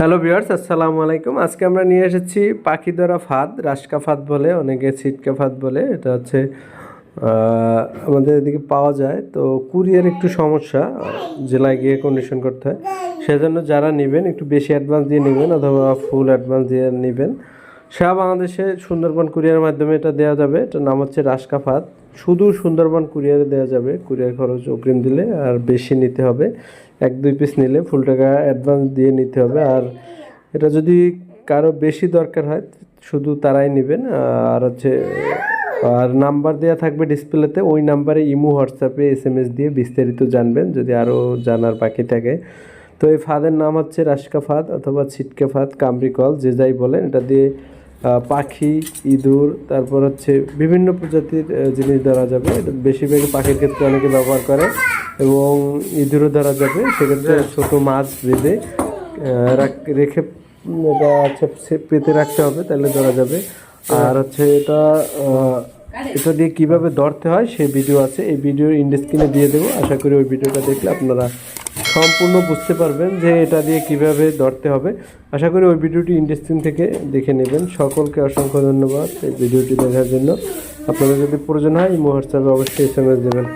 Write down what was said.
Hello বিয়ার্স আসসালামু আলাইকুম। আজকে আমরা নিয়ে এসেছি পাখি ধরা ফাঁদ, রাস্কা ফাঁদ বলে, অনেকে ছিটকা ফাঁদ বলে, এটা হচ্ছে আমাদের এদিকে পাওয়া যায়। তো কুরিয়ার একটু সমস্যা, জেলায় গিয়ে কন্ডিশন করতে হয়। সেজন্য যারা নেবেন, একটু বেশি অ্যাডভান্স দিয়ে নেবেন, অথবা ফুল অ্যাডভান্স দিয়ে নেবেন। সারা বাংলাদেশে সুন্দরবন কুরিয়ারের মাধ্যমে এটা দেওয়া যাবে। এটার নাম হচ্ছে রাস্কা ফাঁদ শুধু সুন্দরবন কুরিয়ারে দেওয়া যাবে। কুরিয়ার খরচ অগ্রিম দিলে আর বেশি নিতে হবে। এক, দুই পিস নিলে ফুল টাকা অ্যাডভান্স দিয়ে নিতে হবে। আর এটা যদি কারও বেশি দরকার হয়, শুধু তারাই নেবেন। আর হচ্ছে, আর নাম্বার দেওয়া থাকবে ডিসপ্লেতে ওই নাম্বারে ইমো, হোয়াটসঅ্যাপে এস এম এস দিয়ে বিস্তারিত জানবেন, যদি আরও জানার বাকি থাকে। তো এই ফাঁদের নাম হচ্ছে রাস্কা ফাঁদ অথবা ছিটকে ফাঁদ কামরি কল যে যাই বলেন। এটা দিয়ে পাখি ইঁদুর তারপর হচ্ছে বিভিন্ন প্রজাতির জিনিস ধরা যাবে। এটা বেশিরভাগই পাখির ক্ষেত্রে অনেকে ব্যবহার করে এবং ইঁদুরও ধরা যাবে। সেক্ষেত্রে ছোটো মাছ বেঁধে রেখে এটা হচ্ছে পেতে রাখতে হবে তাহলে ধরা যাবে। আর হচ্ছে এটা এটা দিয়ে কীভাবে ধরতে হয় সেই ভিডিও আছে। এই ভিডিও ইন্ডেস্ক্রিনে দিয়ে দেবো। আশা করি ওই ভিডিওটা দেখলে আপনারা সম্পূর্ণ বুঝতে পারবেন যে এটা দিয়ে কীভাবে ধরতে হবে। আশা করি ওই ভিডিওটি ইন্ডেস্ক্রিন থেকে দেখে নেবেন। সকলকে অসংখ্য ধন্যবাদ এই ভিডিওটি দেখার জন্য। আপনাদের যদি প্রয়োজন হয়, এই হোয়াটসঅ্যাপে অবশ্যই এস এম এস দেবেন।